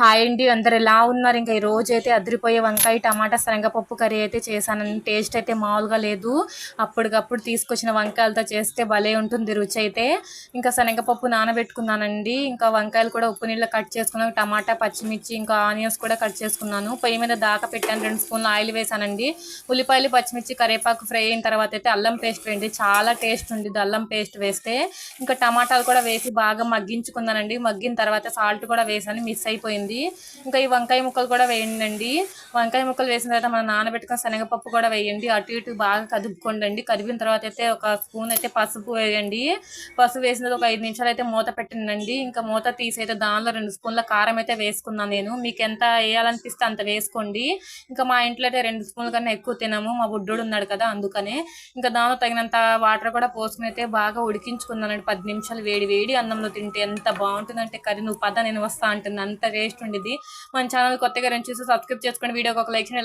Hi అండి అందరు ఎలా ఉన్నారు? ఇంకా ఈ రోజు అయితే అదిరిపోయే వంకాయ టమాటా శనగపప్పు కర్రీ అయితే చేశాను టేస్ట్ అయితే మామూలుగా లేదు. అప్పటికప్పుడు తీసుకొచ్చిన వంకాయలతో చేస్తే భలే ఉంటుంది రుచి అయితే ఇంకా శనగపప్పు నానబెట్టుకున్నానండి. ఇంకా వంకాయలు కూడా ఉప్పు నీళ్ళు కట్ చేసుకున్నాను. టమాటా పచ్చిమిర్చి ఇంకా ఆనియన్స్ కూడా కట్ చేసుకున్నాను. పొయ్యి మీద దాకా పెట్టాను. రెండు స్పూన్లు ఆయిల్ వేసానండి ఉల్లిపాయలు పచ్చిమిర్చి కరివేపాకు ఫ్రై అయిన తర్వాత అయితే అల్లం పేస్ట్ వేయండి. చాలా టేస్ట్ ఉంది అల్లం పేస్ట్ వేస్తే. ఇంకా టమాటాలు కూడా వేసి బాగా మగ్గించుకున్నానండి. మగ్గిన తర్వాత సాల్ట్ కూడా వేసాను మిస్ అయిపోయింది. ఇంకా ఈ వంకాయ ముక్కలు కూడా వేయండి వంకాయ ముక్కలు వేసిన తర్వాత మనం నానబెట్టుకున్న శనగపప్పు కూడా వేయండి. అటు ఇటు బాగా కదుపుకోండి కదిపిన తర్వాత అయితే ఒక స్పూన్ అయితే పసుపు వేయండి. పసుపు వేసిన తర్వాత ఒక ఐదు నిమిషాలు అయితే మూత పెట్టిందండి ఇంకా మూత తీసి అయితే దానిలో రెండు స్పూన్ల కారం అయితే వేసుకున్నాను నేను. మీకు ఎంత వేయాలనిపిస్తే అంత వేసుకోండి. ఇంకా మా ఇంట్లో అయితే రెండు స్పూన్ల కన్నా ఎక్కువ తినము. మా బుడ్డోడు ఉన్నాడు కదా అందుకనే. ఇంకా దానిలో తగినంత వాటర్ కూడా పోసుకుని అయితే బాగా ఉడికించుకున్నానండి పది నిమిషాలు వేడి వేడి అన్నంలో తింటే ఎంత బాగుంటుందంటే కర్రీ నువ్వు పద నేను వస్తా అంటుంది అంత టేస్ట్ ఉండేది మన ఛానల్ కొత్తగా రెండు చూసి సబ్స్క్రైబ్ చేసుకోండి. వీడియోకి ఒక లైక్ చేయండి.